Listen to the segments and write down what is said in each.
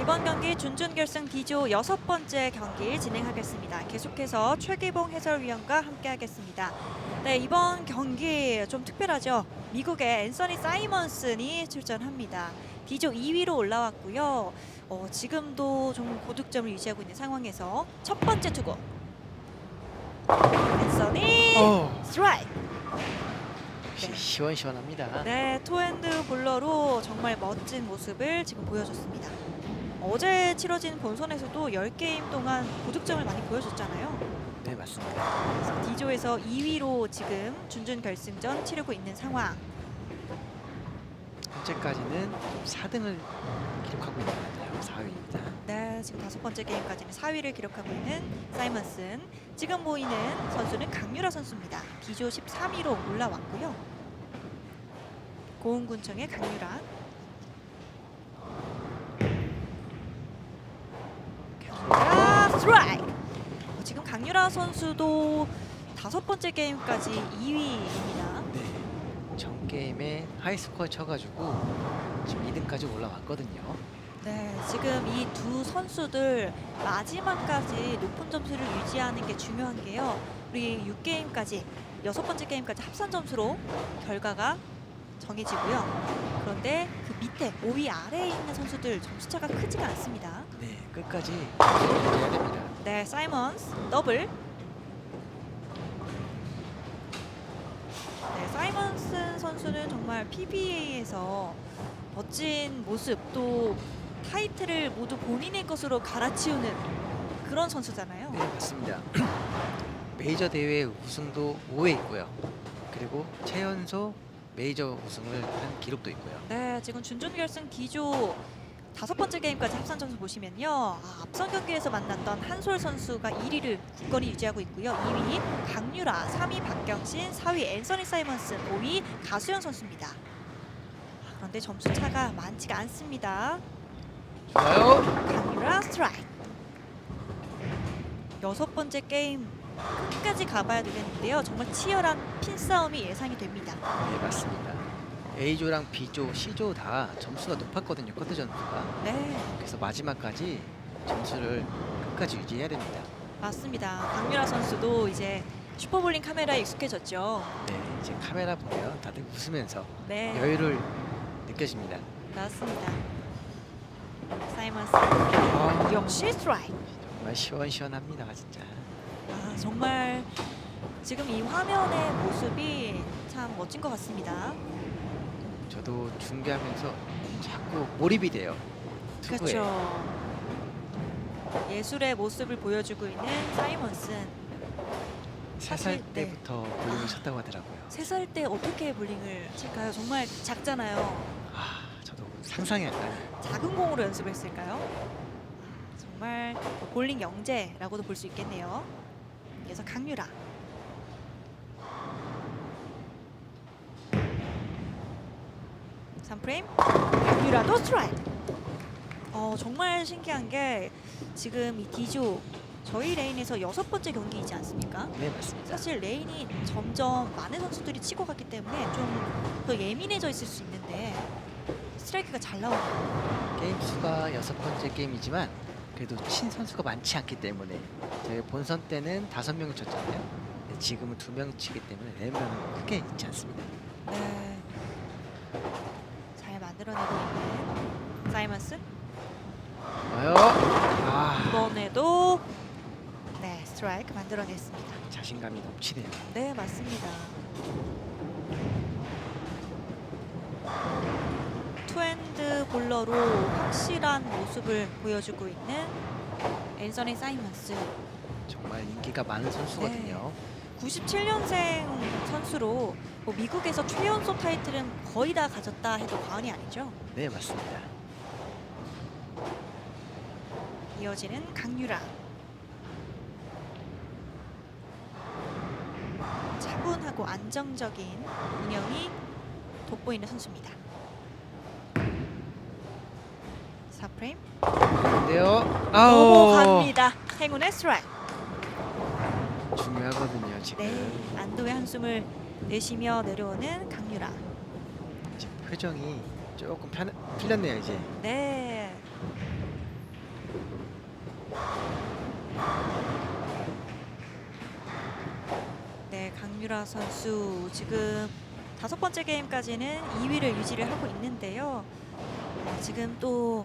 이번 경기 준준결승 D조 여섯 번째 경기 진행하겠습니다. 계속해서 최기봉 해설위원과 함께하겠습니다. 네, 이번 경기 좀 특별하죠. 미국의 앤서니 사이먼슨이 출전합니다. D조 2위로 올라왔고요. 어, 지금도 좀 고득점을 유지하고 있는 상황에서 첫 번째 투구. 앤서니 어, 스트라이크. 시, 시원시원합니다. 네, 투핸드 볼러로 정말 멋진 모습을 지금 보여줬습니다. 어제 치러진 본선에서도 10게임 동안 고득점을 많이 보여줬잖아요. 네, 맞습니다. D조에서 2위로 지금 준준 결승전 치르고 있는 상황. 현재까지는 4등을 기록하고 있는 것 같아요. 4위입니다. 네, 지금 다섯 번째 게임까지는 4위를 기록하고 있는 사이먼슨. 지금 보이는 선수는 강유라 선수입니다. D조 13위로 올라왔고요. 고흥군청의. 강유라 스트라이크. 어, 지금 강유라 선수도 다섯 번째 게임까지 2위입니다. 네. 전 게임에 하이스코어 쳐가지고 지금 2등까지 올라왔거든요. 네, 지금 이 두 선수들 마지막까지 높은 점수를 유지하는 게 중요한 게요. 우리 6게임까지 여섯 번째 게임까지 합산 점수로 결과가 정해지고요. 그런데 그 밑에 5위 아래에 있는 선수들 점수 차가 크지가 않습니다. 네, 끝까지 해야 됩니다. 네, 사이먼스 더블. 네, 사이먼슨 선수는 정말 PBA에서 멋진 모습 또 타이틀을 모두 본인의 것으로 갈아치우는 그런 선수잖아요. 네, 맞습니다. 메이저 대회 우승도 5회 있고요. 그리고 최연소 메이저 우승을 한 기록도 있고요. 네, 지금 준준결승 D조 다섯 번째 게임까지 합산 점수 보시면요. 아, 앞선 경기에서 만났던 한솔 선수가 1위를 굳건히 유지하고 있고요. 2위 강유라, 3위 박경신, 4위 앤서니 사이먼슨, 5위 가수영 선수입니다. 아, 그런데 점수 차가 많지가 않습니다. 좋아요. 강유라 스트라이크. 여섯 번째 게임 끝까지 가봐야 되겠는데요. 정말 치열한 핀 싸움이 예상이 됩니다. 네, 맞습니다. A조랑 B조, C조 다 점수가 높았거든요. 커트 점수가. 네. 그래서 마지막까지 점수를 끝까지 유지해야 됩니다. 맞습니다. 강유라 선수도 이제 슈퍼볼링 카메라에 익숙해졌죠. 네, 이제 카메라 보면 다들 웃으면서 네, 여유를 느껴집니다. 맞습니다. 사이먼스 아, 역시 스트라이크. 정말 시원시원합니다, 진짜. 아, 정말 지금 이 화면의 모습이 참 멋진 것 같습니다. 저도 중계하면서 자꾸 몰입이 돼요. 투구에. 그렇죠. 예술의 모습을 보여주고 있는 사이먼슨. 세 사실, 살 네. 때부터 볼링을 쳤다고 하더라고요. 세 살 때 어떻게 볼링을 칠까요? 정말 작잖아요. 아, 저도 상상이 안 가요. 작은 공으로 연습을 했을까요? 정말 볼링 영재라고도 볼 수 있겠네요. 그래서 강유라. 삼프레임 강유라도 스트라이크. 어 정말 신기한 게 지금 이 D조 저희 레인에서 여섯 번째 경기이지 않습니까? 네, 맞습니다. 사실 레인이 점점 많은 선수들이 치고 갔기 때문에 좀 더 예민해져 있을 수 있는데 스트라이크가 잘 나오네요. 게임 수가 여섯 번째 게임이지만 그래도 친 선수가 많지 않기 때문에 저희 본선 때는 다섯 명이 쳤잖아요. 근데 지금은 두 명 치기 때문에 네 명은 크게 있지 않습니다. 네. 잘 만들어내고 있는 사이먼슨. 와요. 아, 이번에도 네 스트라이크 만들어냈습니다. 자신감이 넘치네요. 네 맞습니다. 투핸드 볼러로 확실한 모습을 보여주고 있는 앤서니 사이먼스. 정말 인기가 많은 선수거든요. 97년생 선수로 뭐 미국에서 최연소 타이틀은 거의 다 가졌다 해도 과언이 아니죠. 네, 맞습니다. 이어지는 강유라. 차분하고 안정적인 운영이 돋보이는 선수입니다. 4프레임 근데요. 아우. 넘어갑니다. 행운의 스트라이크. 중요하거든요 지금 네, 안도의 한숨을 내쉬며 내려오는 강유라. 이제 표정이 조금 편 풀렸네요 이제 네. 네 강유라 선수 지금 다섯 번째 게임까지는 2위를 유지를 하고 있는데요. 어, 지금 또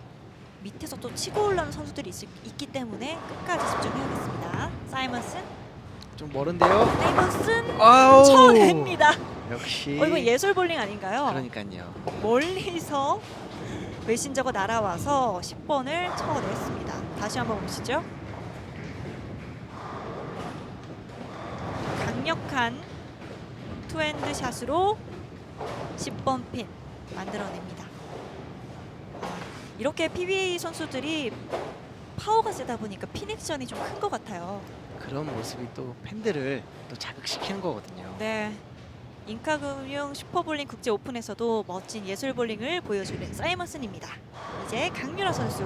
밑에서 또 치고 올라오는 선수들이 있, 있기 때문에 끝까지 집중해야겠습니다. 사이먼슨. 좀 멀은데요. 사이먼슨 아우. 쳐냅니다. 역시. 어, 이거 예술 볼링 아닌가요? 그러니까요. 멀리서 외신저가 날아와서 10번을 쳐냈습니다. 다시 한번 보시죠. 강력한 투핸드 샷으로 10번 핀 만들어냅니다. 아, 이렇게 PBA 선수들이 파워가 세다 보니까 핀 액션이 좀 큰 것 같아요. 그런 모습이 또 팬들을 또 자극시키는 거거든요. 네. 인카금융 슈퍼볼링 국제 오픈에서도 멋진 예술 볼링을 보여주는 사이먼슨입니다. 이제 강유라 선수.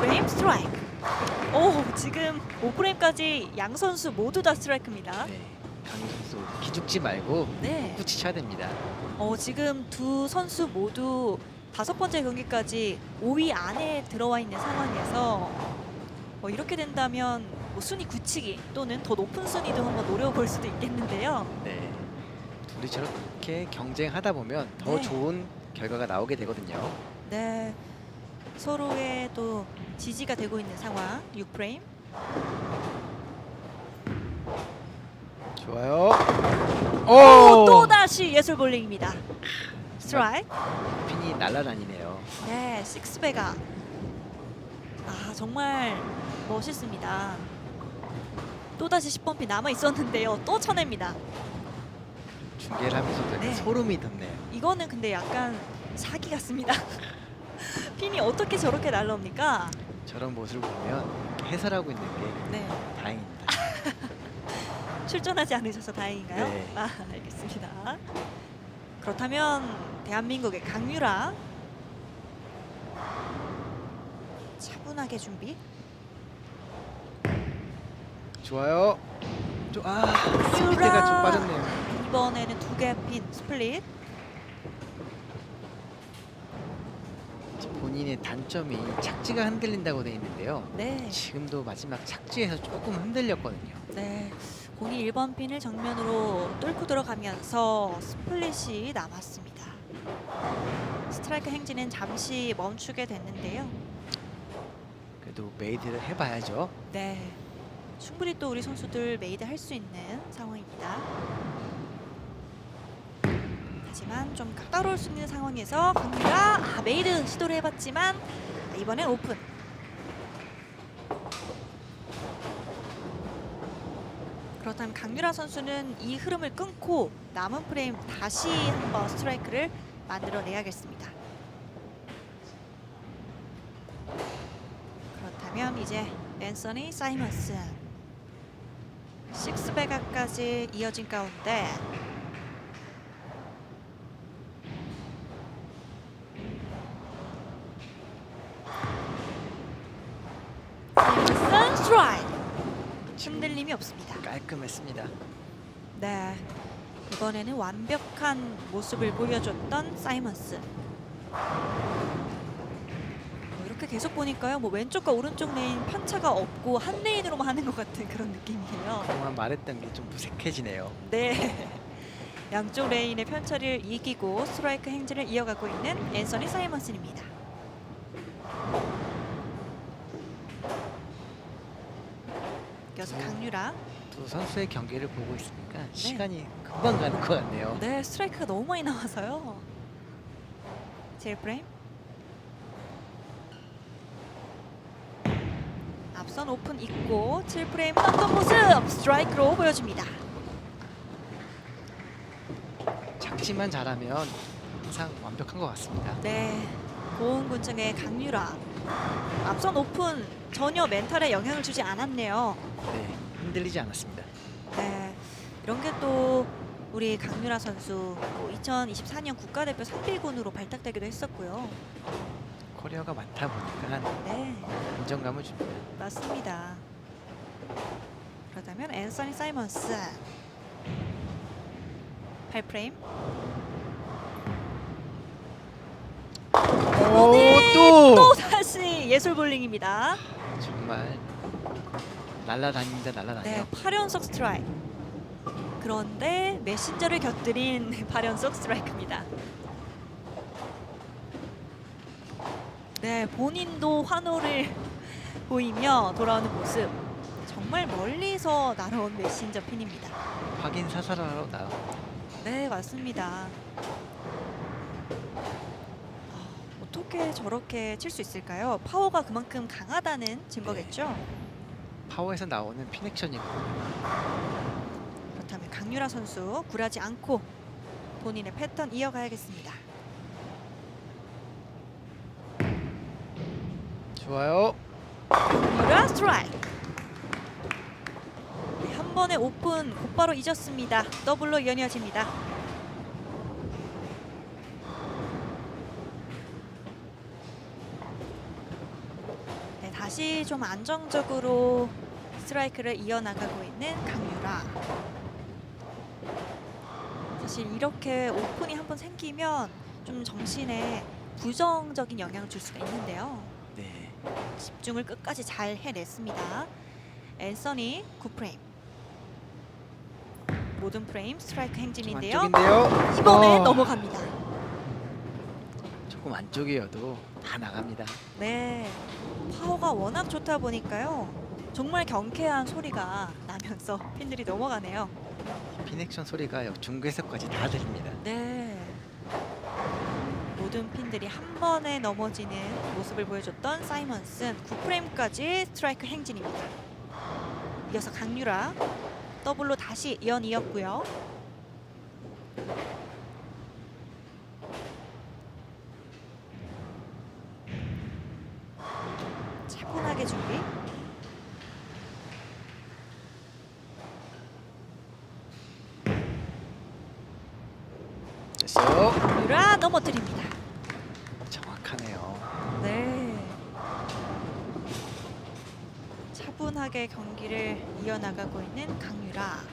프레임 스트라이크. 오, 지금 5프레임까지 양 선수 모두 다 스트라이크입니다. 네. 강희 선수 기죽지 말고 네. 굳이 쳐야 됩니다. 어, 지금 두 선수 모두 다섯 번째 경기까지 5위 안에 들어와 있는 상황에서 어, 이렇게 된다면 뭐 순위 굳히기 또는 더 높은 순위도 한번 노려볼 수도 있겠는데요. 네. 둘이 저렇게 경쟁하다 보면 더 네. 좋은 결과가 나오게 되거든요. 네, 서로의 또 지지가 되고 있는 상황 6프레임. 좋아요. 오, 오! 또 다시 예술 볼링입니다. 스트라이크. 핀이 날아다니네요. 네, 식스배가 아 정말 멋있습니다. 또 다시 10번 핀 남아 있었는데요. 또 쳐냅니다. 중계를 하면서도 약간 네. 소름이 돋네요. 이거는 근데 약간 사기 같습니다. 핀이 어떻게 저렇게 날라옵니까? 저런 모습을 보면 해설하고 있는 게 네, 다행입니다. 출전하지 않으셔서 다행인가요? 네. 아, 알겠습니다. 그렇다면 대한민국의 강유라 차분하게 준비. 좋아요. 좀, 아, 스피드가 좀 빠졌네요. 이번에는 두 개 핀 스플릿. 본인의 단점이 착지가 흔들린다고 되어 있는데요. 네. 지금도 마지막 착지에서 조금 흔들렸거든요. 네. 공이 1번 핀을 정면으로 뚫고 들어가면서 스플릿이 남았습니다. 스트라이크 행진은 잠시 멈추게 됐는데요. 그래도 메이드를 해봐야죠. 네. 충분히 또 우리 선수들 메이드 할 수 있는 상황입니다. 하지만 좀 까다로울 수 있는 상황에서 강유가 아, 메이드 시도를 해봤지만 이번엔 오픈. 그렇다면 강유라 선수는 이 흐름을 끊고 남은 프레임 다시 한번 스트라이크를 만들어내야겠습니다. 그렇다면 이제 앤서니 사이먼슨 식스베가까지 이어진 가운데 사이먼슨 스트라이크 흔들림이 없습니다. 깔끔했습니다. 네. 이번에는 완벽한 모습을 보여줬던 사이먼스. 뭐 이렇게 계속 보니까요. 뭐 왼쪽과 오른쪽 레인 편차가 없고 한 레인으로만 하는 것 같은 그런 느낌이에요. 그동안 말했던 게 좀 무색해지네요. 네. 양쪽 레인의 편차를 이기고 스트라이크 행진을 이어가고 있는 앤서니 사이먼슨입니다. 이어서 네. 강유라. 두 선수의 경기를 보고 있으니까 시간이 금방 가는 것 같네요. 네, 스트라이크가 너무 많이 나와서요. 제일 프레임. 앞선 오픈 있고 7프레임 떴던 모습 스트라이크로 보여줍니다. 착지만 잘하면 항상 완벽한 것 같습니다. 네, 고운군청의 강유라. 앞선 오픈 전혀 멘탈에 영향을 주지 않았네요. 네, 흔들리지 않았습니다. 네, 이런 게 또 우리 강유라 선수 뭐 2024년 국가대표 선비군으로 발탁되기도 했었고요. 커리어가 많다 보니까 네. 안정감을 줍니다. 맞습니다. 그렇다면 앤서니 사이먼스 8프레임 오, 또! 또 다시 예술 볼링입니다. 정말 날라다닙니다. 날라다녀. 네, 8연속 스트라이크. 그런데 메신저를 곁들인 8연속 스트라이크입니다. 네, 본인도 환호를 보이며 돌아오는 모습. 정말 멀리서 날아온 메신저 핀입니다. 확인 사살하러 나. 네, 맞습니다. 아, 어떻게 저렇게 칠 수 있을까요? 파워가 그만큼 강하다는 증거겠죠? 파워에서 나오는 피넥션이고 그렇다면 강유라 선수 굴하지 않고 본인의 패턴 이어가야겠습니다. 좋아요. 강유라 스트라이크. 네, 한 번의 오픈 곧바로 잊었습니다. 더블로 연이어집니다. 네, 다시 좀 안정적으로 스트라이크를 이어나가고 있는 강유라. 사실 이렇게 오픈이 한번 생기면 좀 정신에 부정적인 영향을 줄 수가 있는데요. 네. 집중을 끝까지 잘 해냈습니다. 앤서니 9프레임. 모든 프레임 스트라이크 좀 행진인데요. 이번에 어, 넘어갑니다. 조금 안쪽이어도 다 나갑니다. 네. 파워가 워낙 좋다 보니까요. 정말 경쾌한 소리가 나면서 핀들이 넘어가네요. 피넥션 소리가 중계석까지 다 들립니다. 네. 모든 핀들이 한 번에 넘어지는 모습을 보여줬던 사이먼슨 9프레임까지 스트라이크 행진입니다. 이어서 강유라 더블로 다시 연 이었고요. 차분하게 준비. 됐어요. 강유라 넘어뜨립니다. 정확하네요. 네. 차분하게 경기를 이어나가고 있는 강유라.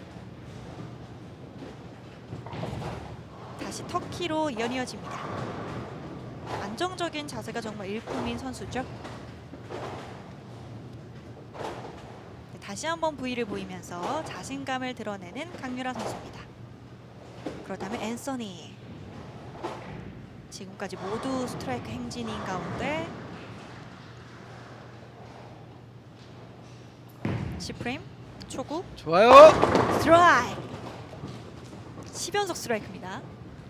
다시 터키로 연이어집니다. 안정적인 자세가 정말 일품인 선수죠. 네, 다시 한번 V를 보이면서 자신감을 드러내는 강유라 선수입니다. 그렇다면 앤서니 지금까지 모두 스트라이크 행진인 가운데 10프레임 초구 좋아요. 스트라이크 10연속 스트라이크입니다.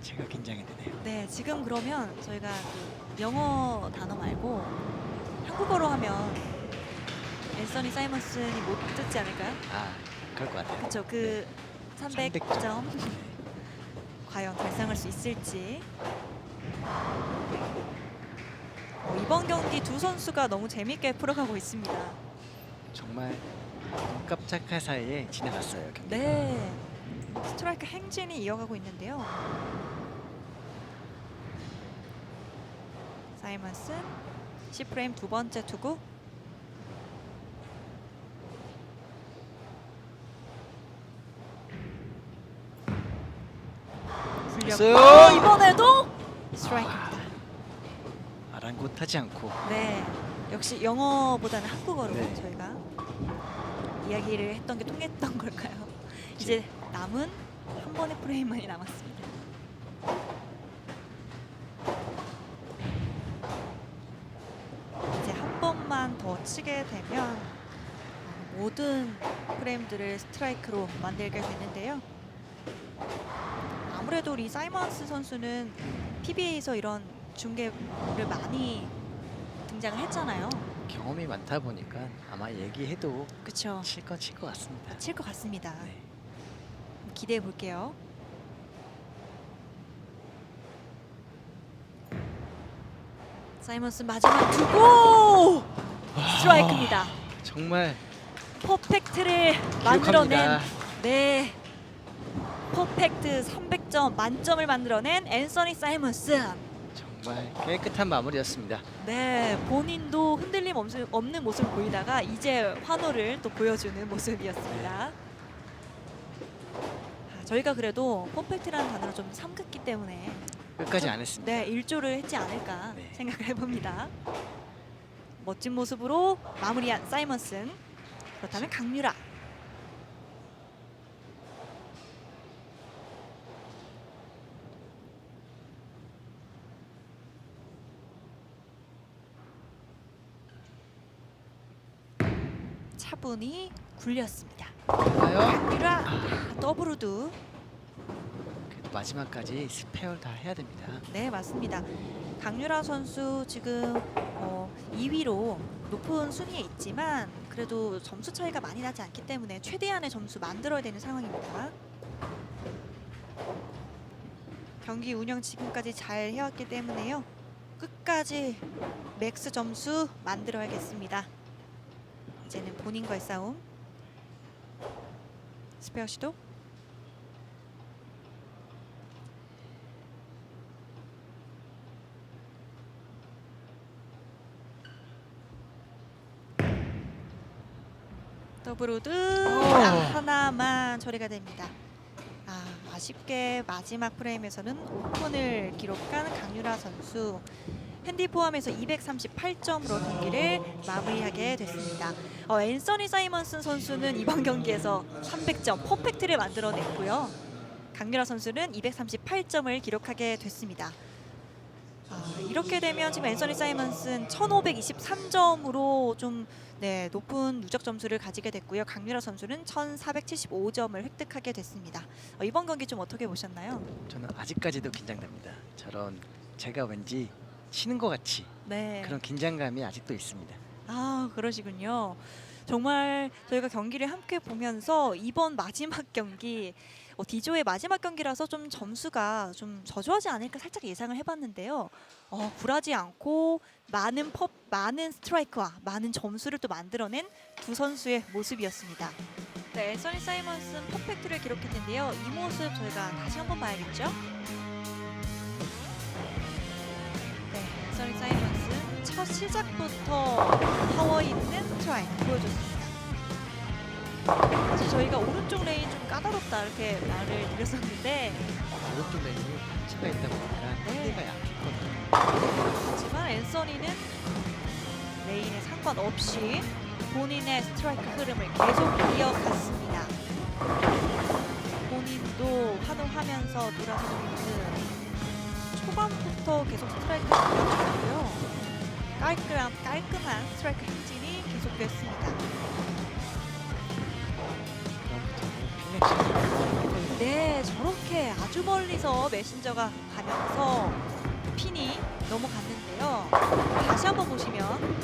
제가 긴장이 되네요. 네, 지금 그러면 저희가 그 영어 단어 말고 한국어로 하면 앤서니 사이먼슨이 못 듣지 않을까요? 아, 그럴 것 같아요. 그렇죠. 그 300점 300점. 과연 달성할 수 있을지. 어, 이번 경기 두 선수가 너무 재밌게 풀어가고 있습니다. 정말 눈 깜짝할 사이에 지나갔어요. 경기. 네, 스트라이크 행진이 이어가고 있는데요. 사이먼슨 10프레임 두 번째 투구. 됐어요. 굴렸고 이번에도 스트라이크입니다. 아랑곳하지 않고 네, 역시 영어보다는 한국어로 네. 저희가 이야기를 했던 게 통했던 걸까요? 이제 남은 한 번의 프레임만이 남았습니다. 이제 한 번만 더 치게 되면 어, 모든 프레임들을 스트라이크로 만들게 되는데요. 아무래도 우리 사이먼스 선수는 PBA에서 이런 중계를 많이 등장을 했잖아요. 경험이 많다 보니까 아마 얘기해도 그렇죠. 칠건 칠 것 같습니다. 칠 것 같습니다. 네. 기대해 볼게요. 사이먼스 마지막 두고 스트라이크입니다. 정말 퍼펙트를 만들어낸. 네 퍼펙트 300점 만점을 만들어낸 앤서니 사이먼스. 정말 깨끗한 마무리였습니다. 네 본인도 흔들림 없- 없는 모습을 보이다가 이제 환호를 또 보여주는 모습이었습니다. 아, 저희가 그래도 퍼펙트라는 단어를 좀 삼갔기 때문에 끝까지 좀- 안 했습니다. 네, 일조를 했지 않을까 네. 생각을 해봅니다. 멋진 모습으로 마무리한 사이먼슨. 그렇다면 강유라. 분히 굴렸습니다. 가요. 강유라 더블 우드. 그래도 마지막까지 스페어를 다 해야 됩니다. 네, 맞습니다. 강유라 선수 지금 어, 2위로 높은 순위에 있지만 그래도 점수 차이가 많이 나지 않기 때문에 최대한의 점수 만들어야 되는 상황입니다. 경기 운영 지금까지 잘 해왔기 때문에요. 끝까지 맥스 점수 만들어야겠습니다. 이제는 본인과의 싸움. 스페어 시도. 더블로드 아, 하나만 처리가 됩니다. 아, 아쉽게 마지막 프레임에서는 오픈을 기록한 강유라 선수 핸디 포함해서 238점으로 경기를 마무리하게 됐습니다. 어, 앤서니 사이먼슨 선수는 이번 경기에서 300점 퍼펙트를 만들어냈고요. 강유라 선수는 238점을 기록하게 됐습니다. 아, 이렇게 되면 지금 앤서니 사이먼슨 1523점으로 좀 네, 높은 누적 점수를 가지게 됐고요. 강유라 선수는 1475점을 획득하게 됐습니다. 어, 이번 경기 좀 어떻게 보셨나요? 저는 아직까지도 긴장됩니다. 저런 제가 왠지 치는 것 같이 네. 그런 긴장감이 아직도 있습니다. 아 그러시군요. 정말 저희가 경기를 함께 보면서 이번 마지막 경기 어, D조의 마지막 경기라서 좀 점수가 좀 저조하지 않을까 살짝 예상을 해봤는데요. 어, 굴하지 않고 많은 펍, 많은 스트라이크와 많은 점수를 또 만들어낸 두 선수의 모습이었습니다. 네, 써니 사이먼슨 퍼펙트를 기록했는데요. 이 모습 저희가 다시 한번 봐야겠죠? 첫 시작부터 파워 있는 스트라이크 보여줬습니다. 사실 저희가 오른쪽 레인 좀 까다롭다 이렇게 말을 드렸었는데 오른쪽 레인이 파츠가 있다 보니까 네. 핸디가 약했거든요. 하지만 앤서니는 레인에 상관없이 본인의 스트라이크 흐름을 계속 이어갔습니다. 본인도 활동하면서 노라드리는 초반부터 계속 스트라이크를 이어줬고요. 깔끔한, 깔끔한 스트라이크 행진이 계속됐습니다. 네, 저렇게 아주 멀리서 메신저가 가면서 핀이 넘어갔는데요. 다시 한번 보시면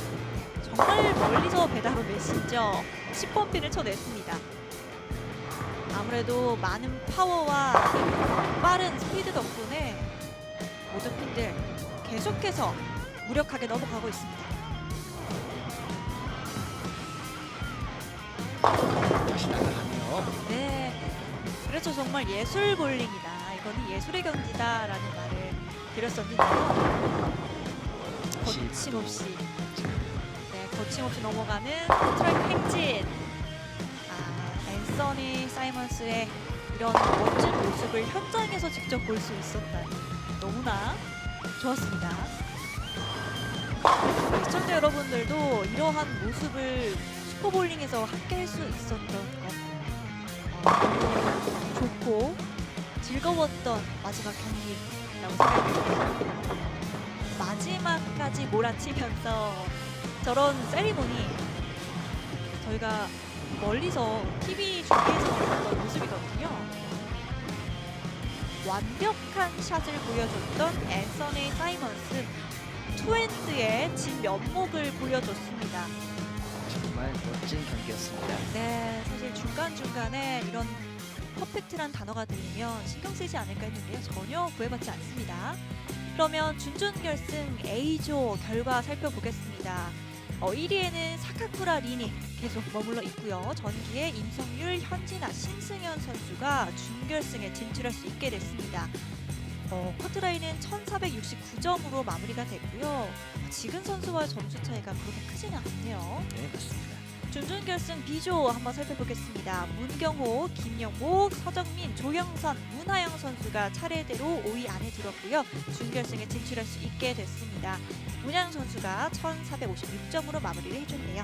정말 멀리서 배달 온 메신저 10번 핀을 쳐냈습니다. 아무래도 많은 파워와 빠른 스피드 덕분에 모든 핀들 계속해서 무력하게 넘어가고 있습니다. 다시 나가가며 네. 그래서 정말 예술 볼링이다. 이거는 예술의 경기다라는 말을 드렸었는데요. 거침없이 네, 거침없이 넘어가는 스트라이크 행진. 아, 앤서니 사이먼스의 이런 멋진 모습을 현장에서 직접 볼 수 있었다니 너무나 좋았습니다. 시청자 여러분들도 이러한 모습을 슈퍼볼링에서 함께 할 수 있었던 것 너무 좋고 즐거웠던 마지막 경기라고 생각합니다. 마지막까지 몰아치면서 저런 세리머니 저희가 멀리서 TV 중계에서 봤던 모습이거든요. 완벽한 샷을 보여줬던 앤서니 사이먼스 투핸드의 진 면목을 보여줬습니다. 정말 멋진 경기였습니다. 네, 사실 중간중간에 이런 퍼펙트란 단어가 들리면 신경 쓰이지 않을까 했는데요. 전혀 구애받지 않습니다. 그러면 준준결승 A조 결과 살펴보겠습니다. 어, 1위에는 사카쿠라 리니 계속 머물러 있고요. 전기에 임성율, 현진아, 신승현 선수가 준결승에 진출할 수 있게 됐습니다. 어, 커트라인은 1469점으로 마무리가 됐고요. 지근 선수와의 점수 차이가 그렇게 크지는 않네요. 네, 맞습니다. 준준결승 B조 한번 살펴보겠습니다. 문경호, 김영목, 서정민, 조영선, 문하영 선수가 차례대로 5위 안에 들었고요. 준결승에 진출할 수 있게 됐습니다. 문하영 선수가 1,456점으로 마무리를 해줬네요.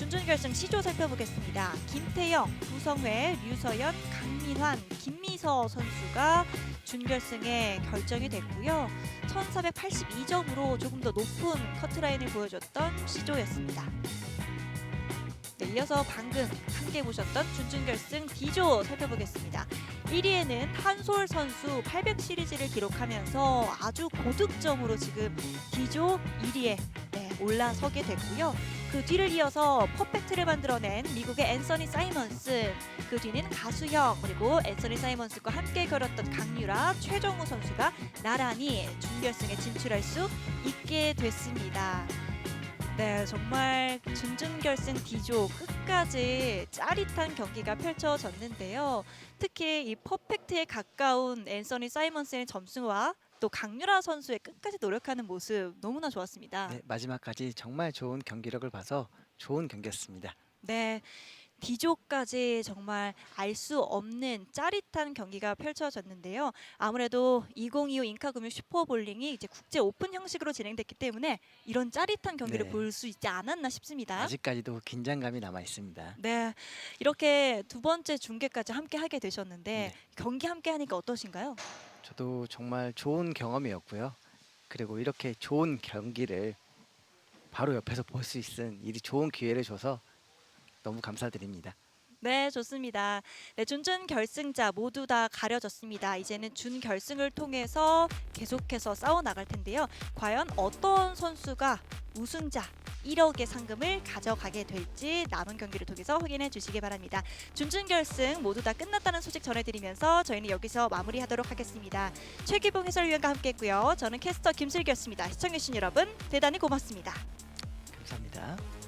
준준결승 C조 살펴보겠습니다. 김태영, 구성회, 류서연, 강민환, 김미서 선수가 준결승에 결정이 됐고요. 1,482점으로 조금 더 높은 커트라인을 보여줬던 C조였습니다. 네, 이어서 방금 함께 보셨던 준준결승 D조 살펴보겠습니다. 1위에는 한솔 선수 800 시리즈를 기록하면서 아주 고득점으로 지금 D조 1위에 네, 올라서게 됐고요. 그 뒤를 이어서 퍼펙트를 만들어낸 미국의 앤서니 사이먼스, 그 뒤는 가수형 그리고 앤서니 사이먼스과 함께 걸었던 강유라, 최정우 선수가 나란히 준결승에 진출할 수 있게 됐습니다. 네, 정말 준준결승 D조 끝까지 짜릿한 경기가 펼쳐졌는데요. 특히 이 퍼펙트에 가까운 앤서니 사이먼스의 점수와 또 강유라 선수의 끝까지 노력하는 모습 너무나 좋았습니다. 네, 마지막까지 정말 좋은 경기력을 봐서 좋은 경기였습니다. 네. D조까지 정말 알 수 없는 짜릿한 경기가 펼쳐졌는데요. 아무래도 2025 인카금융 슈퍼볼링이 이제 국제 오픈 형식으로 진행됐기 때문에 이런 짜릿한 경기를 네. 볼 수 있지 않았나 싶습니다. 아직까지도 긴장감이 남아 있습니다. 네, 이렇게 두 번째 중계까지 함께 하게 되셨는데 네. 경기 함께 하니까 어떠신가요? 저도 정말 좋은 경험이었고요. 그리고 이렇게 좋은 경기를 바로 옆에서 볼 수 있은 이 좋은 기회를 줘서 너무 감사드립니다. 네, 좋습니다. 네, 준준 결승자 모두 다 가려졌습니다. 이제는 준 결승을 통해서 계속해서 싸워 나갈 텐데요. 과연 어떤 선수가 우승자 1억의 상금을 가져가게 될지 남은 경기를 통해서 확인해 주시기 바랍니다. 준준 결승 모두 다 끝났다는 소식 전해드리면서 저희는 여기서 마무리하도록 하겠습니다. 최기봉 해설위원과 함께했고요. 저는 캐스터 김슬기였습니다. 시청해주신 여러분 대단히 고맙습니다. 감사합니다.